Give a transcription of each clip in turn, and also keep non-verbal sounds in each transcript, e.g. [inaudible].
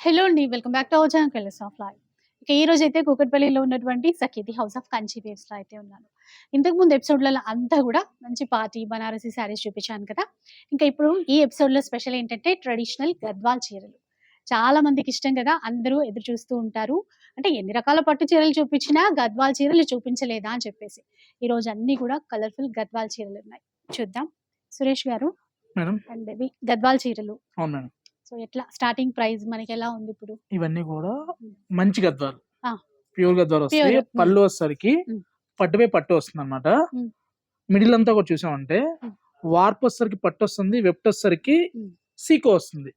Hello అండి welcome back to our channel colours of life ఇక ఈ రోజు అయితే కూకట్పల్లిలో ఉన్నటువంటి సఖితి హౌస్ ఆఫ్ కంచి వేవ్స్లో అయితే ఉన్నాను. ఇంతకు ముందు ఎపిసోడ్లలో అంతా కూడా మంచి పార్టీ బనారసి శారీస్ చూపించాను కదా. ఇంకా ఇప్పుడు ఈ ఎపిసోడ్లో స్పెషల్ ఏంటంటే ట్రెడిషనల్ గద్వాల్ చీరలు. చాలా మందికి ఇష్టం కదా అందరూ ఎదురు చూస్తూ ఉంటారు. అంటే ఎన్ని రకాల పట్టు చీరలు చూపించినా గద్వాల్ చీరలు చూపించలేదా అని చెప్పేసి. ఈ రోజు అన్ని కూడా కలర్ఫుల్ గద్వాల్ చీరలు ఉన్నాయి. చూద్దాం. సురేష్ గారు మేడం. అండ్ గద్వాల్ చీరలు. అవును మేడం. సో ఎట్లా స్టార్టింగ్ ప్రైస్ మనకి ఎలా ఉంది ఇప్పుడు ఇవన్నీ కూడా. మంచి గద్వాలు. ప్యూర్ గద్వాలు వస్తాయి. పళ్ళు వచ్చేసరికి. పట్టుపై పట్టు వస్తుంది అనమాట. మిడిల్ అంతా కూడా చూసామంటే. వార్పు వచ్చేసరికి పట్టు వస్తుంది వెప్ట్ వచ్చేసరికి. సీకో వస్తుంది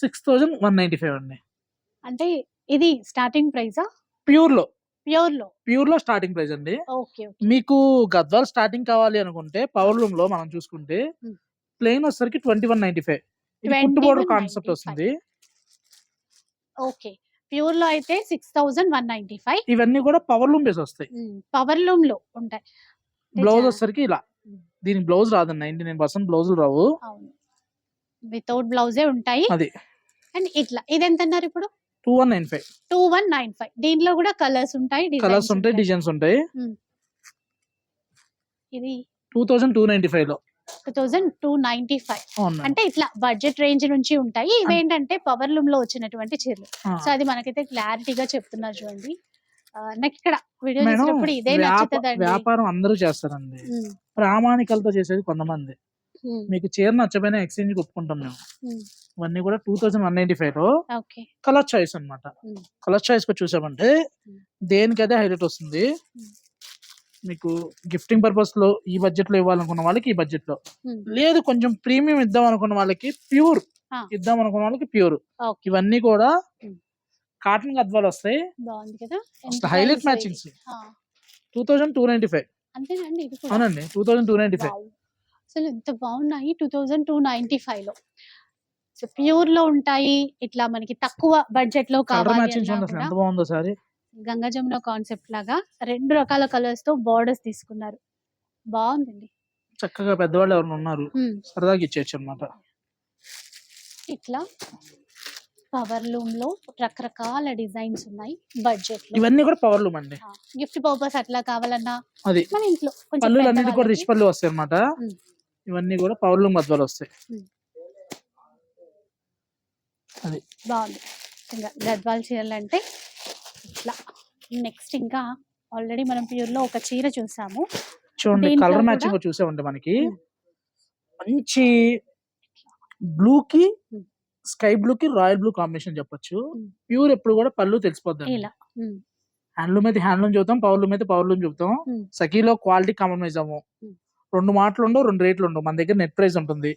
six thousand one ninety five అండి అంటే ఇది స్టార్టింగ్ ప్రైసా ప్యూర్లో ప్యూర్లో ప్యూర్లో స్టార్టింగ్ ప్రైస్ అండి మీకు గద్వాల్ స్టార్టింగ్ కావాలి అనుకుంటే పవర్ లూమ్లో మనం చూసుకుంటే. ప్లెయిన్ వచ్చేసరికి ట్వంటీ వన్ నైన్టీ ఫైవ్ ఇది 21.95. కుట్టు బోర్డర్ కాన్సెప్ట్ వస్తుంది. ఓకే ప్యూర్లో అయితే six thousand one ninety five ఇవన్నీ కూడా పవర్ లూమ్ బేస్ వస్తాయి. పవర్ లూమ్లో ఉంటాయి. బ్లౌజ్ వచ్చేసరికి ఇలా. మ్మ్. దీనికి బ్లౌజ్ రాదండి నైన్టీ నైన్ పర్సెంట్ బ్లౌజులు రావు వితౌట్ బ్లౌజే ఉంటాయి. అది. అండ్ ఇట్లా. ఇది ఎంత అన్నారు ఇప్పుడు? Two one nine five two one nine five దీంట్లో కూడా కలర్స్ ఉంటాయి కలర్స్ ఉంటాయి డిజైన్స్ ఉంటాయి. ఇది టూ థౌసండ్ టూ నైన్టీ ఫైవ్లో. Two thousand two ninety five. అంటే ఇట్లా బడ్జెట్ రేంజ్ నుంచి ఉంటాయి. ఇవేంటంటే పవర్ లూమ్లో వచ్చినటువంటి చీరలు. సో అది మనకైతే క్లారిటీగా చెప్తున్నారు చూడండి. నాకు ఇక్కడ వీడియో చేసినప్పుడు ఇదే నచ్చుతుందండి. వ్యాపారం అందరూ చేస్తారండి. ప్రామాణికలతో చేసేది కొంతమంది. మీకు చీర నచ్చపోయినా ఎక్స్చేంజ్ ఒప్పుకుంటాం మేము. ఇవన్నీ కూడా టూ థౌసండ్ వన్ నైన్టీ ఫైవ్లో ఓకే. కలర్ చాయిస్ అన్నమాట. Hmm. కలర్ చాయిస్గా చూసామంటే. దేనికైతే హైలైట్ వస్తుంది. మీకు గిఫ్టింగ్ పర్పస్లో ఈ బడ్జెట్లో ఇవ్వాలనుకున్న వాళ్ళకి ఈ బడ్జెట్లో. లేదు కొంచెం ప్రీమియం ఇద్దాం అనుకున్న వాళ్ళకి ప్యూర్. ఇద్దాం అనుకున్న వాళ్ళకి ప్యూర్ ఇవన్నీ కూడా. కాటన్ గద్వాలు వస్తాయి. Highlight matchings two thousand two ninety five అవునండి two thousand two ninety five. అసలు ఎంత బాగున్నాయి టూ థౌజండ్ టూ నైన్టీ ఫైవ్లో. సో ప్యూర్లో ఉంటాయి ఇట్లా మనకి తక్కువ బడ్జెట్లో కావాలి ఎంత బాగుందో సారీ. గంగా జమున కాన్సెప్ట్ లాగా రెండు రకాల కలర్స్తో బార్డర్స్ తీసుకున్నారు. బాగుందండి. చక్కగా పెద్దవాళ్ళు ఎవరైనా ఉన్నారు. సరదాగా ఇచ్చేయచ్చు అనమాట ఇట్లా పవర్ లూమ్లో రకరకాల డిజైన్స్ ఉన్నాయి బడ్జెట్ ఇవన్నీ కూడా పవర్ లూమ్ అండి. గిఫ్ట్ పర్పస్ అట్లా కావాలన్నా అది. మన ఇంట్లో పళ్ళు అన్నిటి కూడా. రిచ్ పళ్ళు వస్తాయి అనమాట Hmm. ఇవన్నీ కూడా పవర్ లూమ్ గద్వాలు వస్తాయి. అది. బాగుంది. ఇంకా గద్వాల్ చీరలు అంటే ఇట్లా నెక్స్ట్ ఇంకా ఆల్రెడీ మనం ప్యూర్లో ఒక చీర చూసాము చూడండి కలర్ మ్యాచింగ్ చూసామంటే మనకి Hmm. మంచి బ్లూ కి Hmm. స్కై బ్లూ కి రాయల్ బ్లూ కాంబినేషన్ చెప్పొచ్చు Hmm. ప్యూర్ ఎప్పుడు కూడా పళ్ళు తెలిసిపోద్ది ఇలా హ్యాండ్లూమ్ అయితే హ్యాండ్లూమ్ చెబుతాం పవర్ లూమ్ అయితే పవర్ లూమ్ చెబుతాం Hmm. సఖీలో క్వాలిటీ కాంప్రమైజ్ అవ్వం. రెండు మాటలు ఉండవు రెండు రేట్లు ఉండవు మన దగ్గర నెట్ ప్రైస్ ఉంటుంది.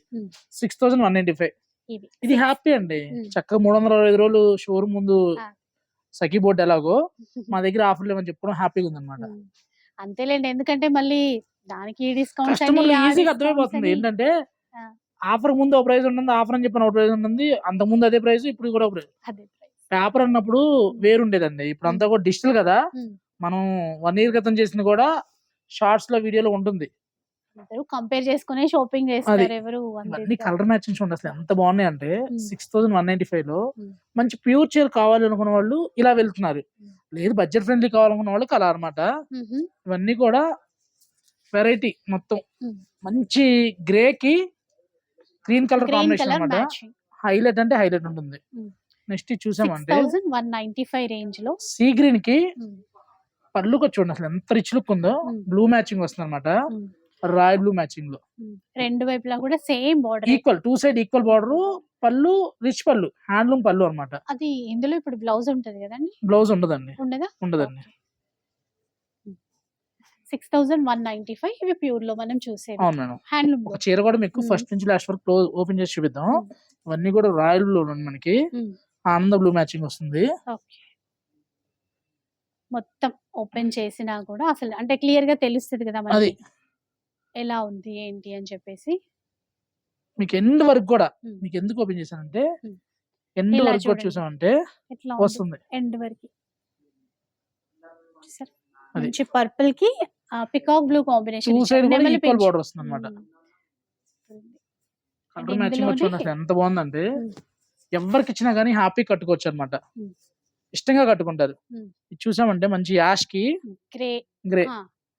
Six thousand one ninety five ఇది హ్యాపీ అండి. చక్కగా మూడు వందల అరవై ఐదు రోజులు షోరూమ్ ముందు Ah. సఖీ బోర్డు ఎలాగో [laughs] మా దగ్గర ఆఫర్లు ఏమని చెప్పడం హ్యాపీగా ఉంది అనమాట ఉమ్, అంతేలేండి. ఎందుకంటే మళ్ళీ దానికి కస్టమర్ ఈజీగా అర్థమైపోతుంది. ఏంటంటే. ఆఫర్ ముందు ఒక ప్రైస్ ఉంటుంది ఆఫర్ అని చెప్పిన ఒక ప్రైస్ ఉంటుంది అంత ముందు అదే ప్రైస్ ఇప్పుడు కూడా ఒక ప్రైస్. పేపర్ అన్నప్పుడు వేరుండేదండి. ఇప్పుడు అంతా కూడా డిజిటల్ కదా. మనం వన్ ఇయర్ క్రితం చేసింది కూడా షార్ట్స్లో వీడియోలో ఉంటుంది. అందరూ కంపేర్ చేసుకునే షాపింగ్ చేస్తారు ఎవరు ఇదిగా. కలర్ మ్యాచింగ్ చూడండి అసలు ఎంత బాగున్నాయి అంటే. సిక్స్ థౌసండ్ వన్ నైన్టీ ఫైవ్లో. మంచి ప్యూర్ చీర కావాలి అనుకున్న వాళ్ళు ఇలా వెళ్తున్నారు. లేదు బడ్జెట్ ఫ్రెండ్లీ కావాలనుకున్న వాళ్ళకి అలా అనమాట. ఇవన్నీ కూడా వెరైటీ మొత్తం. మంచి గ్రే కి గ్రీన్ కలర్ కాంబినేషన్ కలర్ అనమాట హైలైట్ అంటే హైలైట్ ఉంటుంది. నెక్స్ట్ చూసామంటే వన్ నైన్టీ ఫైవ్ రేంజ్లో సీ గ్రీన్కి ఉమ్, పళ్ళు కూడా చూడండి అసలు ఎంత రిచ్ లుక్ ఉందో. బ్లూ మ్యాచింగ్ వస్తుంది అనమాట రాయల్ బ్లూ మ్యాచింగ్లో. రెండు వైపులా కూడా same border equal two side equal border పళ్ళు రిచ్ పళ్ళు హ్యాండ్లూమ్ పళ్ళు అన్నమాట. అది ఇందులో ఇప్పుడు బ్లౌజ్ ఉంటది కదండి? బ్లౌజ్ ఉండదండి. ఉండదా? ఉండదండి. Six thousand one ninety five ఇవి ప్యూర్లో మనం చూసేది అవును మేడం. హ్యాండ్లూమ్ ఒక చీర కూడా మీకు. ఫస్ట్ నుంచి లాస్ట్ వరకు క్లోజ్ ఓపెన్ చేసి చూపిద్దాం. ఇవన్నీ కూడా రాయల్ బ్లూ మనకి. ఆనంద బ్లూ మ్యాచింగ్ వస్తుంది. మొత్తం ఓపెన్ చేసినా కూడా అసలు అంటే క్లియర్గా తెలుస్తుంది కదా అది మనకి ఎలా ఉంది ఏంటి అని చెప్పేసి మీకు ఎండ్ వరకు కూడా. మీకు ఎందుకు ఓపెన్ చేశానంటే. ఎండ్ ఇలా వరకు కూడా చూడండి. చూసామంటే ఎట్లా వస్తుంది ఎండ్ వరకు చూసారా? అది. మంచి పర్పుల్కి peacock blue combination two side కూడా ఈక్వల్ బార్డర్ వస్తుంది అనమాట కలర్ మ్యాచింగ్ అసలు ఎంత బాగుందంటే. ఎవరికి ఇచ్చినా కానీ హ్యాపీ కట్టుకోవచ్చు అనమాట. ఇష్టంగా కట్టుకుంటారు. ఇది చూసామంటే మంచి యాష్కి గ్రే గ్రే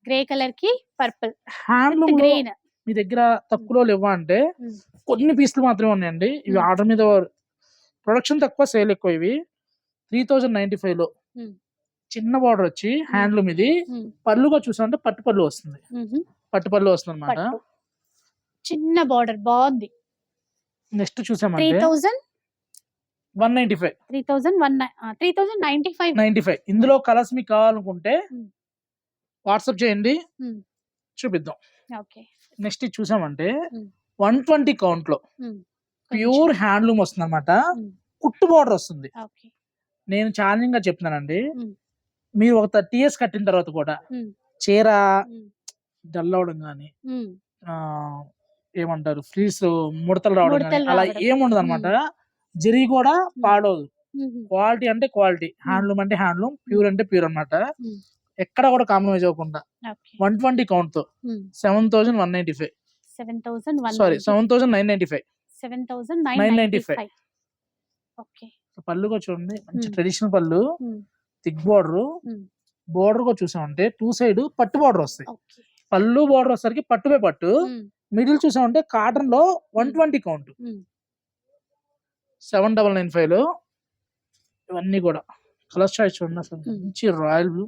గ్రే కలర్కి పర్పుల్. Handloom green. మీ దగ్గర తక్కువలో లేవా అంటే Hmm. కొన్ని పీసులు మాత్రమే ఉన్నాయండి. ఇవి Hmm. ఆర్డర్ మీద ప్రొడక్షన్ తక్కువ సేల్ ఎక్కువ ఇవి. త్రీ థౌజండ్ నైన్టీ ఫైవ్లో Hmm. చిన్న బార్డర్ వచ్చి హ్యాండ్లూమ్ ఇది. పళ్ళుగా చూసామంటే పట్టు పళ్ళు వస్తుంది. పట్టు పళ్ళు వస్తుంది అనమాట చిన్న బార్డర్ బాగుంది. నెక్స్ట్ త్రీ చూసామంటే thousand? One ninety five. Three thousand one three thousand ninety five. Ninety five. ఇందులో కలర్స్ మీకు కావాలనుకుంటే Hmm. వాట్సాప్ చేయండి. చూపిద్దాం. ఓకే. నెక్స్ట్ చూసామంటే. వన్ ట్వంటీ కౌంట్లో ప్యూర్ హ్యాండ్లూమ్ వస్తుంది అనమాట. కుట్టు బార్డర్ వస్తుంది. నేను ఛాలెంజింగ్గా చెప్తున్నానండి. మీరు ఒక థర్టీ ఇయర్స్ కట్టిన తర్వాత కూడా. చీర డల్ అవడం కానీ ఏమంటారు? ఫ్రీస్ ముడతలు రావడం కానీ అలా. ఏముండదు అనమాట జరి కూడా పాడవదు. క్వాలిటీ అంటే క్వాలిటీ. హ్యాండ్లూమ్ అంటే హ్యాండ్లూమ్. ప్యూర్ అంటే ప్యూర్ అన్నమాట. Hmm. ఎక్కడ కూడా కాంప్రమైజ్ అవ్వకుండా one twenty కౌంట్తో seven thousand one ninety five. Seven thousand sorry seven thousand nine ninety five. Seven thousand nine 995. Ninety five. Okay. పళ్ళు కూడా చూడండి మంచి. ట్రెడిషనల్ పళ్ళు. Thick border. బార్డర్ కూడా చూసామంటే టూ సైడ్ పట్టు బార్డర్ వస్తాయి. పళ్ళు బార్డర్ వచ్చేసరికి పట్టుపై పట్టు. మిడిల్ చూసామంటే కాటన్లో one. Twenty count. Seven double nine ఫైవ్లో. ఇవన్నీ కూడా. కలర్ చాయిస్ చూడండి అసలు. మంచి రాయల్ బ్లూ.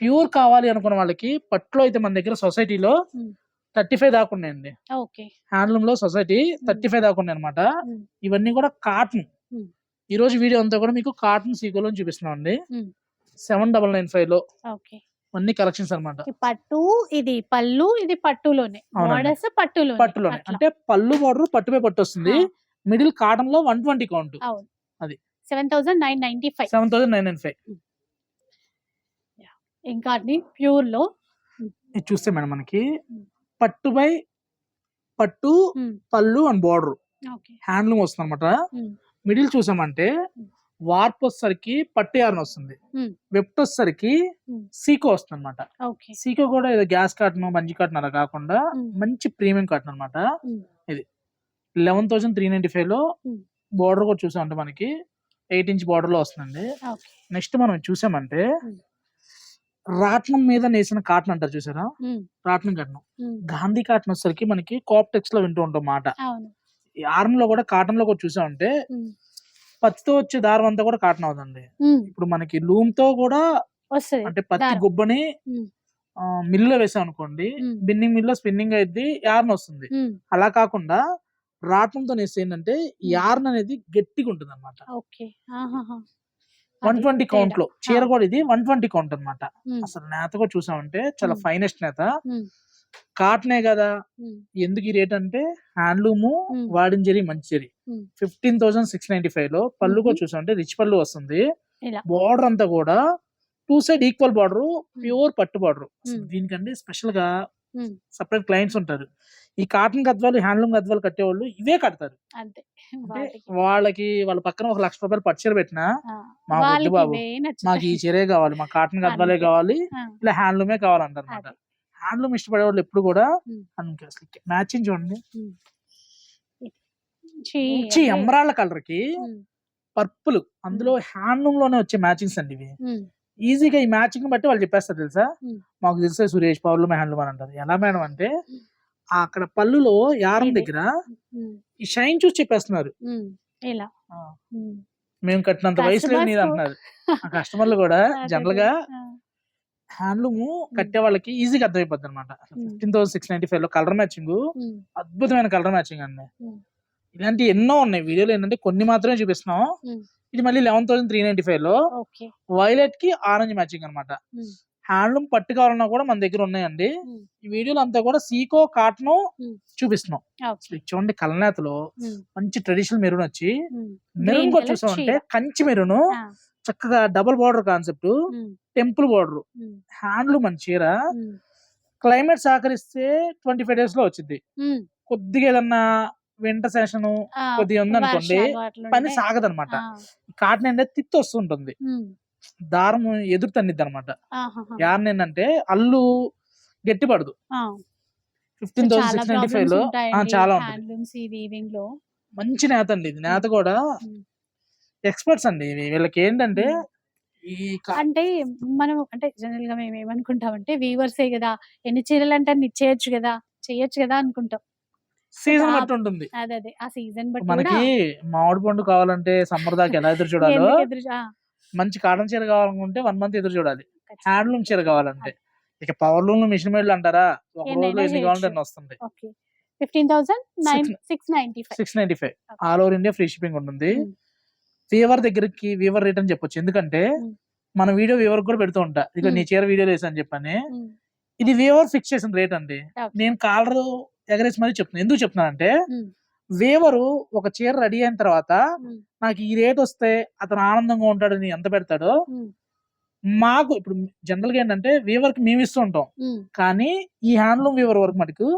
ప్యూర్ కావాలి అనుకున్న వాళ్ళకి పట్టులో అయితే మన దగ్గర సొసైటీలో. థర్టీ ఫైవ్ దాకా ఉన్నాయండి. హ్యాండ్లూమ్లో సొసైటీ థర్టీ ఫైవ్ దాకా ఉన్నాయి అనమాట. ఇవన్నీ కూడా కాటన్. ఈ రోజు వీడియో అంతా కూడా మీకు కాటన్ సీకోలో చూపిస్తున్నాం అండి. సెవెన్ డబల్ నైన్ ఫైవ్లో అన్ని కలెక్షన్స్ అనమాట పట్టు ఇది పళ్ళు ఇది పట్టులోనే. బార్డర్స్ పట్టులోనే. అంటే పళ్ళు బార్డర్ పట్టుపై పట్టు వస్తుంది. మిడిల్ కాటన్లో వన్ ట్వంటీ కౌంట్. అది. Seven thousand nine ninety five. Seven thousand nine nine five. ఇంకా అన్ని ప్యూర్లో ఇది చూస్తే మేడం మనకి. పట్టు బై పట్టు. పళ్ళు అండ్ బార్డర్ ఓకే హ్యాండ్లూమ్ వస్తుంది అనమాట. మిడిల్ చూసామంటే. వార్ప్ వచ్చేసరికి పట్టు యార్న్ వస్తుంది. వెప్ట్ వచ్చేసరికి. సీకో వస్తుంది అనమాట ఓకే సీకో కూడా ఏదో గ్యాస్ కాటన్ బంజీ కాటన్ అలా కాకుండా. మంచి ప్రీమియం కాటన్ అనమాట. ఇది లెవెన్ థౌసండ్ త్రీ నైన్టీ ఫైవ్లో. బార్డర్ కూడా చూసామంటే మనకి ఎయిట్ ఇంచ్ బార్డర్లో వస్తుందండి ఓకే నెక్స్ట్ మనం చూసామంటే. రాట్నం మీద నేసిన కాటన్ అంటారు చూసారా రాట్నం కాటన్ గాంధీ కాటన్ వచ్చేసరికి మనకి కాప్టెక్స్లో వింటూ ఉంటాం మాట ఆర్మ్లో కూడా కాటన్లో కూడా చూసామంటే. పత్తితో వచ్చే దారం అంతా కూడా కాటన్ అవుతుంది. ఇప్పుడు మనకి లూమ్తో కూడా అంటే పత్తి. గుబ్బని. మిల్లులో వేసాం అనుకోండి. బిన్నింగ్ మిల్లో స్పిన్నింగ్ అయింది యార్న్ వస్తుంది. అలా కాకుండా రాట్నంతో నేస్తే ఏంటంటే యార్న్ అనేది గట్టిగా ఉంటుంది అనమాట. One twenty count. లో చీర. కూడా ఇది వన్ ట్వంటీ కౌంట్ అనమాట. అసలు నేత కూడా చూసామంటే చాలా. ఫైనెస్ట్ నేత. కాటనే కదా. ఎందుకు ఈ రేట్ అంటే హ్యాండ్లూమ్. వాడిన జరి మంచి zari. Fifteen thousand six ninety ఫైవ్లో పళ్ళు కూడా. చూసామంటే రిచ్ పళ్ళు వస్తుంది బార్డర్ అంతా కూడా two side equal border pure పట్టు బార్డర్. దీనికంటే స్పెషల్గా. సపరేట్ క్లయింట్స్ ఉంటారు ఈ కాటన్ గద్వాలు హ్యాండ్లూమ్ గద్వాలు కట్టేవాళ్ళు ఇవే కడతారు అంతే అంటే. వాళ్ళకి వాళ్ళ పక్కన ఒక లక్ష రూపాయలు పట్టు చీర పెట్టినా మా వాళ్ళకి బాబు. మాకు. ఈ చీరే కావాలి మా కాటన్ గద్వాలే. కావాలి ఇలా హ్యాండ్లూమే కావాలంటారు అనమాట అదే. హ్యాండ్లూమ్ ఇష్టపడే వాళ్ళు ఎప్పుడు కూడా Hmm. మ్యాచింగ్ చూడండి మంచి. ఎమరాళ్ళ కలర్కి పర్పుల్ అందులో హ్యాండ్లూమ్లోనే వచ్చే మ్యాచింగ్స్ అండి ఇవి ఈజీగా ఈ మ్యాచింగ్ బట్టి వాళ్ళు చెప్పేస్తారు తెలుసా. మాకు తెలిసే సురేష్ పౌర్లు హ్యాండ్లూమ్ అని అంటారు ఎలా మేడం అంటే అక్కడ పళ్ళులో యారం. దగ్గర ఈ షైన్ చూసి చెప్పేస్తున్నారు. ఇలా. మేము కట్టినంత వయసు లేదు Customers నీది అంటున్నారు. ఆ కస్టమర్లు కూడా [laughs] జనరల్గా హ్యాండ్లూమ్ కట్టే వాళ్ళకి ఈజీగా అర్థమైపోద్ది అనమాట. ఫిఫ్టీన్ థౌసండ్ సిక్స్ నైన్టీ ఫైవ్లో కలర్ మ్యాచింగ్ అద్భుతమైన కలర్ మ్యాచింగ్ అండి. ఇలాంటి ఎన్నో ఉన్నాయి. వీడియోలో ఏంటంటే కొన్ని మాత్రమే చూపిస్తున్నాం. ఇది మళ్ళీ లెవెన్ థౌసండ్ త్రీ నైన్టీ ఫైవ్లో వైలెట్కి ఆరెంజ్ మ్యాచింగ్ అనమాట. హ్యాండ్లూమ్ పట్టు కావాలన్నా కూడా మన దగ్గర ఉన్నాయండి. ఈ వీడియోలో అంతా కూడా సీకో కాటన్. చూపిస్తున్నాం. చూడండి కలనేతలో మంచి ట్రెడిషనల్ మెరూన్ వచ్చి. మెరూన్ కూడా చూసామంటే. కంచి మెరూన్ చక్కగా double border concept temple border. Handloom అని చీర క్లైమేట్ సహకరిస్తే ట్వంటీ ఫైవ్ డేస్లో వచ్చింది. కొద్దిగా ఏదన్నా వింటర్ సెషన్ కొద్దిగా ఉందనుకోండి, పని సాగదనమాట. కాటన్ ఏంటంటే తిత్తి వస్తుంటుంది దారం ఎదురు తన్నిద్ది అనమాట. యార్న్ ఏంటంటే అల్లు గట్టిపడదు. ఫిఫ్టీన్ థౌసండ్ సిక్స్ నైన్టీ ఫైవ్లో. చాలా లో మంచి నేత అండి ఇది. నేత కూడా. ఎక్స్పర్ట్స్ అండి వీళ్ళకి ఏంటంటే అంటే మనం అంటే జనరల్గా మేము ఏమనుకుంటామంటే వీవర్సే కదా. ఎన్ని చీరలు అంటే అన్ని ఇచ్చేయచ్చు కదా. చెయ్యొచ్చు కదా అనుకుంటాం. సీజన్ బట్టి ఉంటుంది. అదే అదే. ఆ సీజన్ బట్టి మనకి మామిడి పండు కావాలంటే సమ్మర్ దాకా ఎలా ఎదురు చూడాలో మంచి కాటన్ చీర కావాలనుకుంటే వన్ మంత్ ఎదురు చూడాలి. హ్యాండ్లూమ్ చీర కావాలంటే ఇక పవర్ లూమ్ మిషన్ మేడ్లు అంటారా ఒక రోజులో ఎన్ని కావాలంటే. అన్ని వస్తుంది fifteen thousand six ninety five six ninety five. All over India free shipping ఉంటుంది. వీవర్ దగ్గరికి వీవర్ రేట్ అని చెప్పొచ్చు ఎందుకంటే ఉమ్. మన వీడియో వీవర్ కూడా పెడుతూ ఉంటా ఇక నీ ఉమ్. చీర వీడియో వేసాను చెప్పని ఇది వేవర్ ఫిక్స్ చేసిన రేట్ అండి. నేను కాలర్ ఎగరేసి మరీ చెప్తున్నాను ఎందుకు చెప్తున్నానంటే. వేవరు ఒక చీర రెడీ అయిన తర్వాత నాకు ఈ రేట్ వస్తే అతను ఆనందంగా ఉంటాడని ఎంత పెడతాడో మాకు ఇప్పుడు జనరల్గా ఏంటంటే వీవర్కి మేము ఇస్తూ ఉంటాం. కానీ ఈ హ్యాండ్లూమ్ వీవర్ వరకు మటుకు.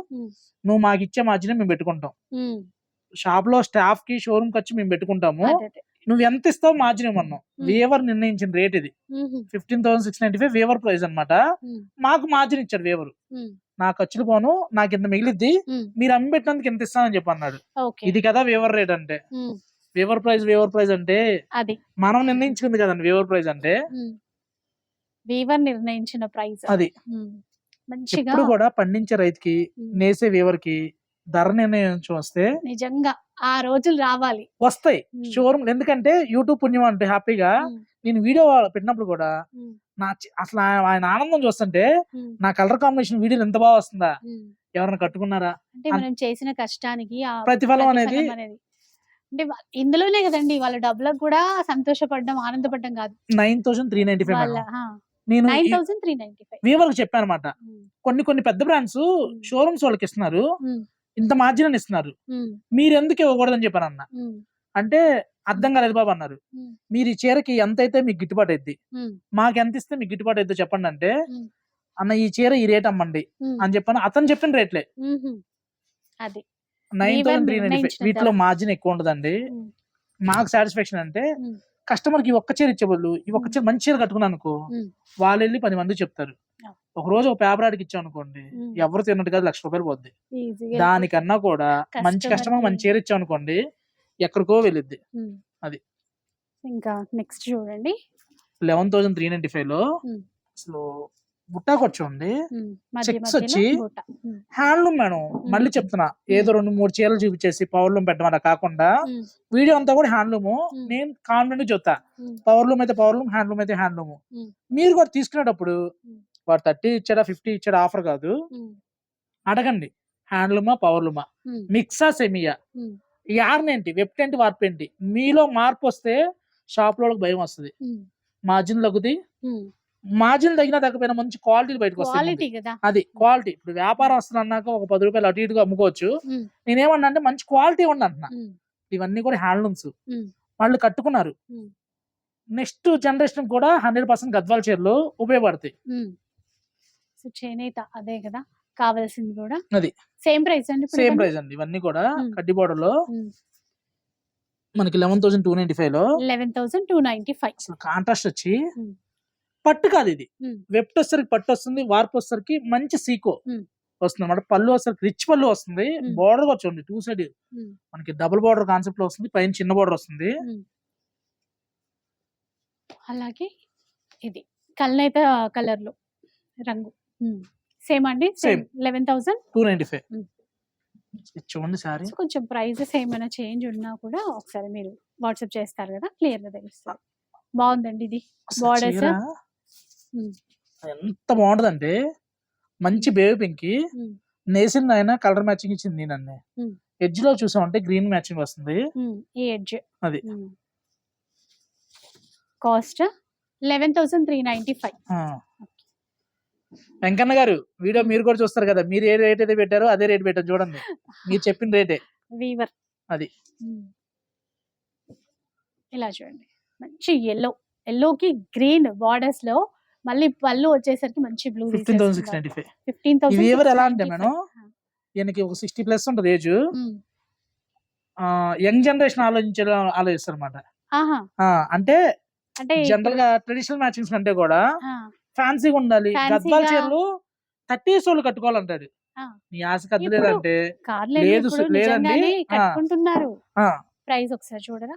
నువ్వు మాకు ఇచ్చే మార్జిన్ మేము పెట్టుకుంటాం. షాప్లో స్టాఫ్కి షోరూమ్ ఖర్చు మేము పెట్టుకుంటాము. నువ్వు ఎంత ఇస్తావు మార్జిన్ ఇవ్వన్నాం ఉమ్. వేవర్ నిర్ణయించిన రేట్ ఇది. Fifteen thousand six ninety five weaver price అనమాట మాకు మార్జిన్ ఇచ్చాడు వేవర్ నా ఖర్చులు పోను నాకు ఇంత మిగిలిద్ది. మీరు అమ్మి పెట్టినందుకు ఎంత ఇస్తానని చెప్పి అన్నాడు. ఇది కదా వేవర్ రేట్ అంటే. వేవర్ ప్రైస్ వేవర్ ప్రైస్ అంటే మనం నిర్ణయించుకుంది కదండి వేవర్ ప్రైస్ అంటే. వీవర్ నిర్ణయించిన ప్రైస్ అది. మంచిగా కూడా పండించే రైతుకి. నేసే వేవర్కి ధర నిర్ణయించి వస్తే నిజంగా ఆ రోజులు రావాలి. వస్తాయి. షోరూమ్ ఎందుకంటే యూట్యూబ్ పుణ్యం అంటే హ్యాపీగా. నేను వీడియో పెట్టినప్పుడు కూడా. నా అసలు ఆయన ఆనందం చూస్తుంటే. నా కలర్ కాంబినేషన్ వీడియోలు ఎంత బాగా వస్తుందా. ఎవరైనా కట్టుకున్నారా? అంటే మనం చేసిన కష్టానికి ప్రతిఫలం అనేది అంటే ఇందులోనే కదండి వాళ్ళ డబ్బులకు కూడా సంతోషపడడం ఆనందపడడం కాదు. Nine thousand three ninety five నేను nine thousand three ninety five. చెప్పాను అనమాట కొన్ని కొన్ని పెద్ద బ్రాండ్స్ షోరూమ్స్ వాళ్ళకి ఇస్తున్నారు. ఇంత మార్జిన్ ఇస్తున్నారు మీరు ఎందుకు ఇవ్వకూడదని చెప్పాను అన్న అంటే అర్థం కాలేదు బాబు అన్నారు. మీరు ఈ చీరకి ఎంత అయితే మీకు గిట్టుబాటు అయింది మాకు ఎంత ఇస్తే మీకు గిట్టుబాటు అయితే చెప్పండి అంటే. అన్న ఈ చీర ఈ రేట్ అమ్మండి అని చెప్పాను అతను చెప్పిన రేట్లే అది నైన్ థౌసండ్ త్రీ నైన్టీ వీటిలో. మార్జిన్ ఎక్కువ ఉండదండి. మాకు సాటిస్ఫాక్షన్ అంటే. కస్టమర్కి ఒక్క చీర ఇచ్చే బదులు ఈ ఒక్క చీర మంచి చీర కట్టుకున్నాను అనుకో. వాళ్ళు వెళ్ళి పది మంది చెప్తారు. ఒక రోజు ఒక పేపర్ ఆడికి ఇచ్చాం అనుకోండి. ఎవరు తిన్నట్టు కాదు లక్ష రూపాయలు పోద్ది దానికన్నా కూడా మంచి కస్టమర్ మంచి చీర ఇచ్చాం అనుకోండి ఎక్కడికో వెళ్ళిద్ది. అది. ఇంకా నెక్స్ట్ చూడండి లెవెన్ థౌసండ్ త్రీ నైన్టీ ఫైవ్లో. అసలు బుట్టాకు వచ్చి బుట్ట. ఉమ్. హ్యాండ్లూమ్ మేడం మళ్ళీ చెప్తున్నా ఏదో రెండు మూడు చీరలు చూపించేసి పవర్ లూమ్ పెట్టమని కాకుండా. వీడియో అంతా కూడా హ్యాండ్లూమ్. నేను కాన్ఫిడెంట్ చెప్తా ఉమ్. పవర్ లూమ్ అయితే పవర్ లూమ్ హ్యాండ్లూమ్ అయితే హ్యాండ్లూమ్. మీరు కూడా తీసుకునేటప్పుడు. వాడు థర్టీ ఇచ్చాడా ఫిఫ్టీ ఇచ్చాడా ఆఫర్ కాదు. అడగండి హ్యాండ్లూమా పవర్ లూమా ఉమ్. మిక్సా సెమియా. యార్నేంటి వెప్టెంటి వార్పేంటి మీలో మార్పు వస్తే షాప్లో భయం వస్తుంది. మార్జిన్ తగ్గుది. మార్జిన్ తగినా తగ్గపోయినా మంచి క్వాలిటీ బయటకు. కదా అది క్వాలిటీ ఇప్పుడు వ్యాపారం వస్తుంది అన్నాక ఒక పది రూపాయలు అటు ఇటుగా అమ్ముకోవచ్చు. నేనేమన్నా అంటే మంచి క్వాలిటీ ఉండి అంటున్నా. ఇవన్నీ కూడా హ్యాండ్లూమ్స్. వాళ్ళు కట్టుకున్నారు. నెక్స్ట్ జనరేషన్ కూడా హండ్రెడ్ పర్సెంట్ గద్వాల చీరలు ఉపయోగపడతాయి. సో చేనేత అదే కదా కావాల్సింది కూడా అది. సేమ్ ప్రైస్ అండి సేమ్? ప్రైస్ అండి ఇవన్నీ కూడా. కడ్డీ border లో. మనకి లెవెన్ థౌసండ్ టూ నైన్టీ ఫైవ్లో eleven thousand two ninety five contrast వచ్చి. పట్టు కాదు ఇది. వెప్ట్ వచ్చేసరికి పట్టు వస్తుంది వార్పు వచ్చేసరికి మంచి సీకో. వస్తుంది అనమాట పళ్ళు వచ్చేసరికి రిచ్ పళ్ళు వస్తుంది. బోర్డర్ వచ్చింది టూ సైడ్. మనకి డబుల్ బార్డర్ కాన్సెప్ట్లో వస్తుంది పైన చిన్న బార్డర్ వస్తుంది అలాగే ఇది కల్నేత కలర్లో రంగు సేమ్ అండి same. Eleven thousand two ninety five. చూడండి సారీ కొంచెం ప్రైజెస్ ఏమైనా చేంజ్ ఉన్నా కూడా ఒకసారి మీరు వాట్సాప్ చేస్తారు కదా క్లియర్గా తెలుస్తుంది బాగుందండి ఇది? ఉమ్. ఎంత బాగుంటదంటే మంచి బేబీ పింక్. నేసింది ఆయన కలర్ మ్యాచింగ్ ఇచ్చింది నేనన్నే ఉమ్. ఎడ్జ్లో చూసామంటే గ్రీన్ మ్యాచింగ్ వస్తుంది ఈ ఎడ్జ్ అది. Cost eleven thousand three ninety five. Venkanna గారు వీడియో మీరు కూడా చూస్తారు కదా మీరు ఏ రేట్ అయితే పెట్టారో అదే రేట్ పెట్టారు చూడండి. మీరు చెప్పిన రేటే వీవర్ అది. ఇలా చూడండి. మంచి ఎల్లో ఎల్లోకి గ్రీన్ బార్డర్స్లో మళ్ళీ పళ్ళు వచ్చేసరికి మంచి blue fifteen thousand six ninety five fifteen ఈ వీవర్ ఎలా అంటే మేడం ఈయనకి ఒక సిక్స్టీ ప్లస్ ఉంటుంది ఏజ్ యంగ్ జనరేషన్ ఆలోచించే ఆలోచిస్తారు అనమాట అంటే అంటే జనరల్గా ట్రెడిషనల్ మ్యాచింగ్స్ కంటే కూడా ఫ్యాన్సీగా ఉండాలి. గద్వాల చీరలు థర్టీ వాళ్ళు కట్టుకోవాలంటాడు. నీ ఆశ కద్దు ఇప్పుడు లేదంటే కార్లేదు లేదు లేదండి. కట్టుకుంటున్నారు. ప్రైస్ ఒకసారి చూడరా?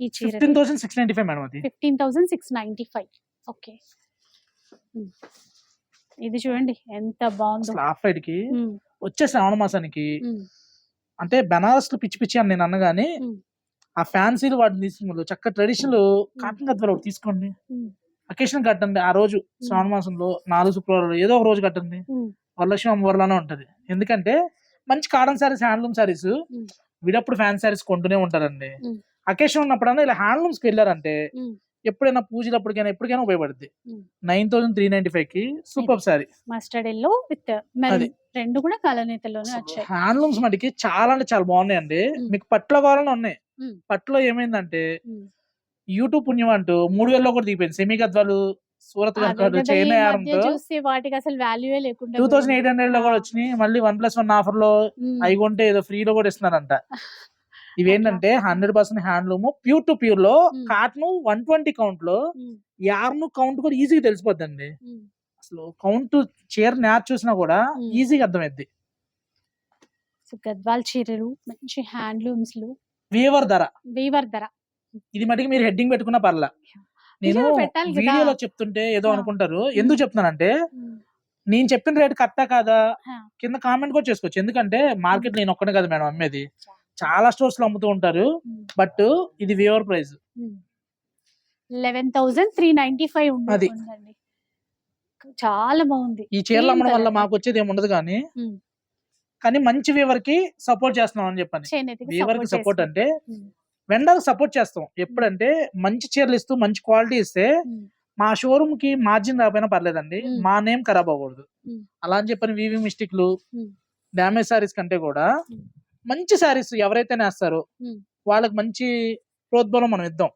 ఈ చీర fifteen thousand six ninety five madam అది. Fifteen thousand six ninety five. Okay. ఇది చూడండి ఎంత బాగుందో. ఆఫ్ వైట్కి వచ్చే శ్రావణ మాసానికి అంటే బెనారస్లో పిచ్చి పిచ్చి అని నేను అన్నగాని. ఆ ఫ్యాన్సీలు వాటిని తీసుకున్నారు చక్క ట్రెడిషనల్ కాటన్ గద్వాలు ఒకటి తీసుకోండి. అకేషన్ కట్టండి ఆ రోజు శ్రావణ మాసంలో నాలుగు శుక్రవారాలు ఏదో ఒక రోజు కట్టండి. వరలక్ష్మి అమ్మవారిలోనే ఉంటది ఎందుకంటే మంచి కాటన్ సారీస్ హ్యాండ్లూమ్ సారీస్ ఉమ్. విడప్పుడు ఫ్యాన్ సారీస్ కొంటూనే ఉంటారండి. అకేషన్ ఉన్నప్పుడన్నా ఇలా హ్యాండ్లూమ్స్కి వెళ్ళారంటే. ఎప్పుడైనా పూజలప్పటికైనా ఎప్పటికైనా ఉపయోగపడుద్ది. నైన్ థౌసండ్ త్రీ నైన్టీ ఫైవ్కి super sari mustard yellow with రెండు కూడా కలనేతలోనే వచ్చాయి హ్యాండ్లూమ్స్ మటుకి చాలా అంటే చాలా బాగున్నాయండి. మీకు పట్టులో కావాలని ఉన్నాయి. పట్టులో ఏమైందంటే. యూట్యూబ్ పుణ్యం అంటూ మూడు వేలలో కూడా దిగిపోయింది సెమీ గద్వాలు సూరత్ గద్వాలు చైనా యారంతో చూస్తే వాటికి అసలు వాల్యూయే లేకుండా టూ థౌసండ్ ఎయిట్ హండ్రెడ్లో కూడా. వచ్చినాయి మళ్ళీ వన్ ప్లస్ వన్ ఆఫర్లో. అవి కొంటే ఏదో ఫ్రీ లో కూడా ఇస్తున్నారంట [laughs] ఇవేంటంటే hundred percent handloom pure to ప్యూర్లో. Cotton one twenty కౌంట్లో. యార్ను కౌంట్ కూడా ఈజీగా తెలిసిపోద్దండి. అసలు కౌంట్ చీర న్యాచ్ చూసినా కూడా. ఈజీగా అర్థమైద్ది గద్వాల్ చీరలు మంచి హ్యాండ్లూమ్స్లు వీవర్ ధర వీవర్ ధర ఇది మటుకు మీరు హెడ్డింగ్ పెట్టుకున్నా పర్లా నేను. వీడియోలో చెప్తుంటే ఏదో. అనుకుంటారు ఎందుకు చెప్తున్నానంటే. నేను చెప్పిన రేట్ కరెక్టా కాదా. కింద కామెంట్ కూడా చేసుకోవచ్చు ఎందుకంటే మార్కెట్ నేను ఒక్కనే కదా మేడం అమ్మేది చాలా స్టోర్స్లో అమ్ముతూ ఉంటారు. బట్ ఇది weaver price eleven thousand three ninety five అది. చాలా బాగుంది ఈ చీరలు అమ్మడం వల్ల. మాకు వచ్చేది ఏమి ఉండదు కానీ. కానీ మంచి వీవర్కి సపోర్ట్ చేస్తున్నాం అని చెప్పని వీవర్కి సపోర్ట్. అంటే. వెండర్ సపోర్ట్ చేస్తాం ఎప్పుడంటే మంచి చీరలు ఇస్తూ మంచి క్వాలిటీ ఇస్తే. మా షోరూమ్కి మార్జిన్ రాకపోయినా పర్లేదండి. మా నేమ్ ఖరాబ్ అవ్వకూడదు. అలా అని చెప్పని వివి మిస్టేక్లు. డామేజ్ సారీస్ కంటే కూడా. మంచి సారీస్ ఎవరైతే నేస్తారో. వాళ్ళకి మంచి ప్రోద్బలం మనం ఇద్దాం.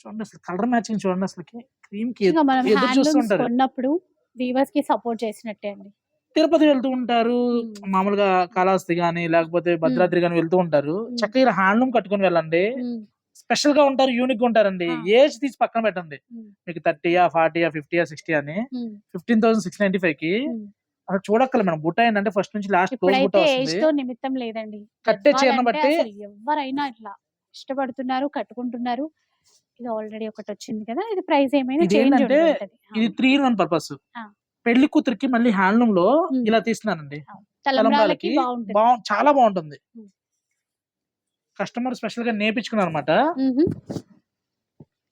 చూడండి అసలు కలర్ మ్యాచింగ్ చూడండి అసలు క్రీమ్కి ఎదురు చూస్తుంటారు కొన్నప్పుడు వీవర్స్కి సపోర్ట్ చేసినట్టే అండి తిరుపతి వెళ్తూ ఉంటారు మ్మ్. మామూలుగా కాళహస్తి గానీ లేకపోతే భద్రాద్రి గానీ వెళ్తూ ఉంటారు. చక్కగా ఇలా హ్యాండ్లూమ్ కట్టుకొని వెళ్ళండి. స్పెషల్గా ఉంటారు యూనిక్గా ఉంటారండి. ఏజ్ తీసి పక్కన పెట్టండి. మీకు థర్టీయా ఫార్టీయా ఫిఫ్టీయా సిక్స్టీ అని. ఫిఫ్టీన్ థౌసండ్ సిక్స్ నైన్టీ ఫైవ్కి. అక్కడ చూడక్కల మేడం బుట్ట ఏంటంటే ఫస్ట్ నుంచి లాస్ట్ క్లోజ్ బుట్ట వస్తుంది నిమిత్తం లేదండి కట్టే చీరను బట్టి అసలు ఎవరైనా ఇట్లా ఇష్టపడుతున్నారు కట్టుకుంటున్నారు ఇది ఆల్రెడీ ఒకటి వచ్చింది కదా ఇది ప్రైస్ ఏమైనా ఇది త్రీ ఇన్ వన్ పర్పస్. పెళ్ళి కూతురికి మళ్ళీ హ్యాండ్లూమ్లో. ఇలా తీస్తున్నానండి. తలంబ్రాలకి బాగుంటుంది. చాలా బాగుంటుంది. కస్టమర్ స్పెషల్గా నేర్పించుకున్నారు అనమాట.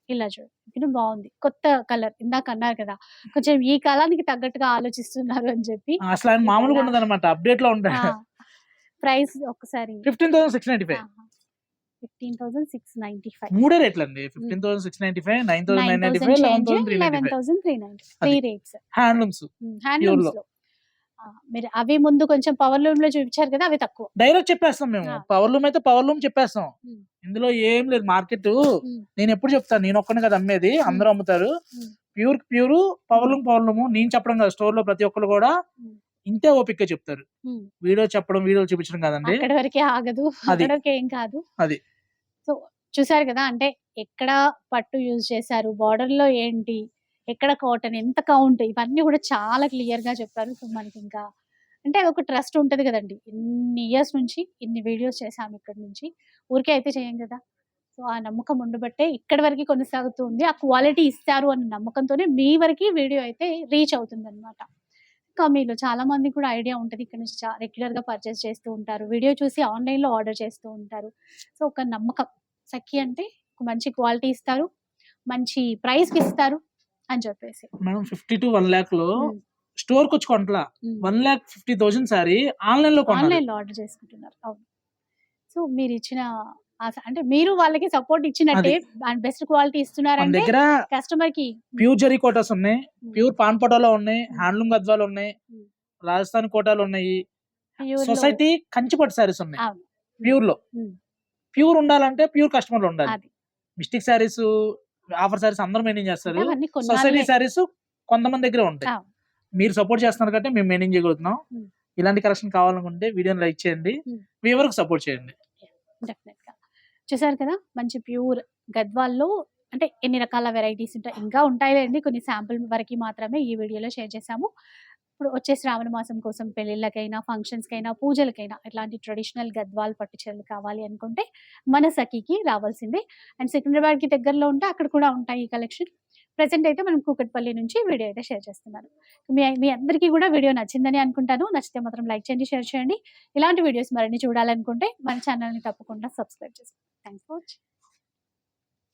ఇలా చూడు బాగుంది. కొత్త కలర్ ఇందాక అన్నారు కదా కొంచెం ఈ కాలానికి తగ్గట్టుగా ఆలోచిస్తున్నారు అని చెప్పి. అసలు ఆయన మామూలుగా. ఉండదు అనమాట అప్డేట్లో ఉంటాయి ప్రైస్ ఒకసారి fifteen thousand six ninety five. Fifteen thousand six ninety five. మూడే రేట్లు అండి fifteen thousand six ninety five nine thousand nine ninety thousand five. Eleven thousand three eleven thousand three ninety three rates హ్యాండ్లూమ్స్లో. మీరు అవి ముందు కొంచెం power లూమ్లో చూపించారు కదా అవి తక్కువ. డైరెక్ట్ చెప్పేస్తాం మేము. పవర్ లూమ్ అయితే పవర్ లూమ్ చెప్పేస్తాం. ఇందులో ఏం లేదు మార్కెట్. నేను ఎప్పుడు చెప్తాను నేను ఒక్కనే కదా అమ్మేది. అందరూ అమ్ముతారు. మ్మ్. Pure pure power loom power loom నేను చెప్పడం కదా స్టోర్లో ప్రతి ఒక్కరు కూడా. ఇంతే ఓపిక చెప్తారు. వీడియో చెప్పడం వీడియో చూపించడం కదండి. ఆగదు. ఏం కాదు. అది. సో చూసారు కదా అంటే ఎక్కడ పట్టు యూజ్ చేశారు బార్డర్లో ఏంటి ఎక్కడ కాటన్ ఎంత కౌంట్ ఇవన్నీ కూడా చాలా క్లియర్గా చెప్పారు. సో మనకి ఇంకా అంటే ఒక ట్రస్ట్ ఉంటుంది కదండి. ఇన్ని ఇయర్స్ నుంచి ఇన్ని వీడియోస్ చేసాము ఇక్కడ నుంచి. ఊరికే అయితే చేయం కదా. సో ఆ నమ్మకం ఉండబట్టే ఇక్కడి వరకు కొనసాగుతుంది ఆ క్వాలిటీ ఇస్తారు అన్న నమ్మకంతోనే మీ వరకు వీడియో అయితే రీచ్ అవుతుంది అనమాట ఇంకా మీలో చాలా మంది కూడా ఐడియా ఉంటుంది ఇక్కడ నుంచి రెగ్యులర్గా పర్చేస్ చేస్తూ ఉంటారు. వీడియో చూసి ఆన్లైన్లో ఆర్డర్ చేస్తూ ఉంటారు. సో ఒక నమ్మకం. సఖి అంటే మంచి క్వాలిటీ ఇస్తారు మంచి ప్రైస్కి ఇస్తారు అని చెప్పేసి మేడం ఫిఫ్టీ టు వన్ ల్యాక్లో. స్టోర్కి వచ్చి కొంటలా one lakh fifty thousand sorry ఆన్లైన్లో ఆన్లైన్లో ఆర్డర్ చేసుకుంటున్నారు అవును సో మీరు ఇచ్చిన అంటే మీరు వాళ్ళకి సపోర్ట్ ఇచ్చినట్టే బెస్ట్ క్వాలిటీ మన ఇస్తున్నారంటే దగ్గర కస్టమర్కి ప్యూర్ జరీ కోటాస్ ఉన్నాయి. ప్యూర్ పాన్ పటోలా ఉన్నాయి. హ్యాండ్లూమ్ గద్వాలు ఉన్నాయి. రాజస్థాన్ కోటాలు ఉన్నాయి సొసైటీ కంచిపట్టు సారీస్ ఉన్నాయి. ప్యూర్లో. ప్యూర్ ఉండాలంటే ప్యూర్ కస్టమర్లు ఉండాలి. అది. మిస్టిక్ సారీస్ ఆఫర్ సారీస్ అందరూ మెయింటైన్ చేస్తారు. అవన్నీ సొసైటీ. సారీస్ కొంతమంది దగ్గర ఉంటాయి. మీరు సపోర్ట్ చేస్తున్నారు కాబట్టి మేము మెయింటైన్ చేయగలుగుతున్నాం. ఇలాంటి కలెక్షన్ కావాలనుకుంటే వీడియోని లైక్ చేయండి. మ్మ్. వీవర్ సపోర్ట్ చేయండి. డెఫినెట్గా చూసారు కదా? మంచి ప్యూర్ గద్వాల్లో అంటే ఎన్ని రకాల వెరైటీస్ ఉంటాయి. ఇంకా ఉంటాయిలేండి. కొన్ని శాంపుల్ వరకు మాత్రమే ఈ వీడియోలో షేర్ చేశాము. ఇప్పుడు వచ్చే శ్రావణ మాసం కోసం పెళ్ళిళ్ళకైనా ఫంక్షన్స్కైనా పూజలకైనా ఇట్లాంటి ట్రెడిషనల్ గద్వాల్ పట్టు చీరలు కావాలి అనుకుంటే మన సఖీకి రావాల్సిందే. అండ్ సికింద్రాబాద్కి దగ్గరలో ఉంటే అక్కడ కూడా ఉంటాయి ఈ కలెక్షన్. ప్రజెంట్ అయితే మనం కూకట్పల్లి నుంచి వీడియో అయితే షేర్ చేస్తున్నాను. మీ మీ అందరికీ కూడా వీడియో నచ్చిందని అనుకుంటాను. నచ్చితే మాత్రం లైక్ చేయండి షేర్ చేయండి. ఇలాంటి వీడియోస్ మరిన్ని చూడాలనుకుంటే మన ఛానల్ని తప్పకుండా సబ్స్క్రైబ్ చేసుకోండి. Thanks for watching.